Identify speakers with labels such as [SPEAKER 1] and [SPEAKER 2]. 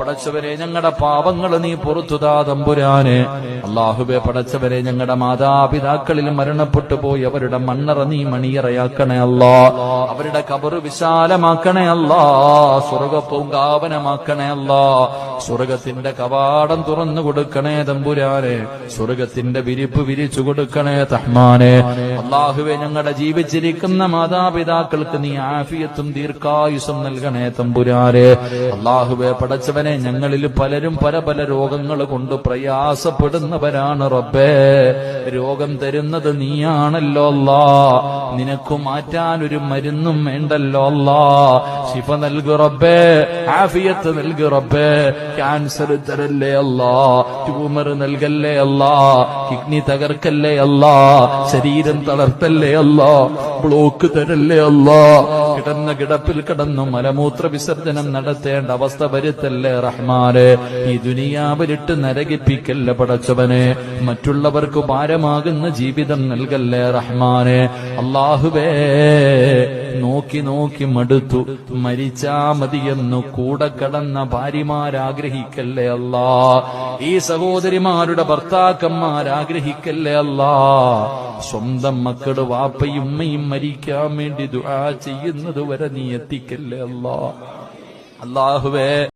[SPEAKER 1] പടച്ചവരെ ഞങ്ങളുടെ പാപങ്ങൾ നീ പുറത്തുതാ തമ്പുരാന്. അള്ളാഹുബെ പടച്ചവരെ ഞങ്ങളുടെ മാതാപിതാക്കളിൽ മരണപ്പെട്ടു പോയി അവരുടെ മണ്ണറ നീ മണിയറയാക്കണേ അല്ലാ. അവരുടെ കബർ വിശാലമാക്കണേ അല്ലാ. സ്വർഗ പൂങ്കാവനമാക്കണേ അല്ലാ. സ്വർഗത്തിന്റെ കവാടം തുറന്നു കൊടുക്കണേ തമ്പുരാനെ. സ്വർഗത്തിന്റെ വിരിപ്പ് വിരിച്ചു കൊടുക്കണേ തഹ്മാനെ. അള്ളാഹുവെ ഞങ്ങളുടെ ജീവിച്ചിരിക്കുന്ന മാതാപിതാക്കൾക്ക് നീ ആഫിയത്തും ദീർഘായുസും നൽകണേ തമ്പുരാനെ. അള്ളാഹുവെ പടച്ചവനെ ഞങ്ങളിൽ പലരും പല പല രോഗങ്ങൾ കൊണ്ട് പ്രയാസപ്പെടുന്നവരാണ് റബ്ബേ. രോഗം തരുന്നത് നീയാണല്ലോ അല്ലാ നിനക്ക് മാറ്റാൻ ഒരു മരുന്നും വേണ്ടല്ലോ അല്ലാ ശിഫ നൽകു റബ്ബേ ആഫിയത്ത് നൽകു റബ്ബേ. ക്യാൻസർ തരല്ലേ അല്ലാ ട്യൂമർ നൽകല്ലേ അല്ലാ കിഡ്നി തകർക്കല്ലേ അല്ലാ ശരീരം തളർത്തല്ലേ അല്ലാ ബ്ലോക്ക് തരല്ലേ അല്ലാ. കിടന്ന കിടപ്പിൽ കിടന്നു മലമൂത്ര വിസർജനം നടത്തേണ്ട അവസ്ഥ വരുത്തല്ലേ റഹ്മാനെ. ഈ ദുനിയാവിലിട്ട് നരകിപ്പിക്കല്ല പടച്ചവനെ. മറ്റുള്ളവർക്ക് ഭാരമാകുന്ന ജീവിതം നൽകല്ലേ റഹ്മാനെ. അള്ളാഹുവേ നോക്കി നോക്കി മടുത്തു. മരിച്ചാ മതിയെന്നു കൂടെ കടന്ന ഭാര്യമാരാഗ്രഹിക്കല്ലേ അല്ല? ഈ സഹോദരിമാരുടെ ഭർത്താക്കന്മാരാഗ്രഹിക്കല്ലേ അല്ല? സ്വന്തം മക്കളുടെ വാപ്പയും ഉമ്മയും മരിക്കാൻ വേണ്ടി ദുആ ചെയ്യുന്നത് വരെ നീ എത്തിക്കല്ലേ അല്ല? അള്ളാഹുവേ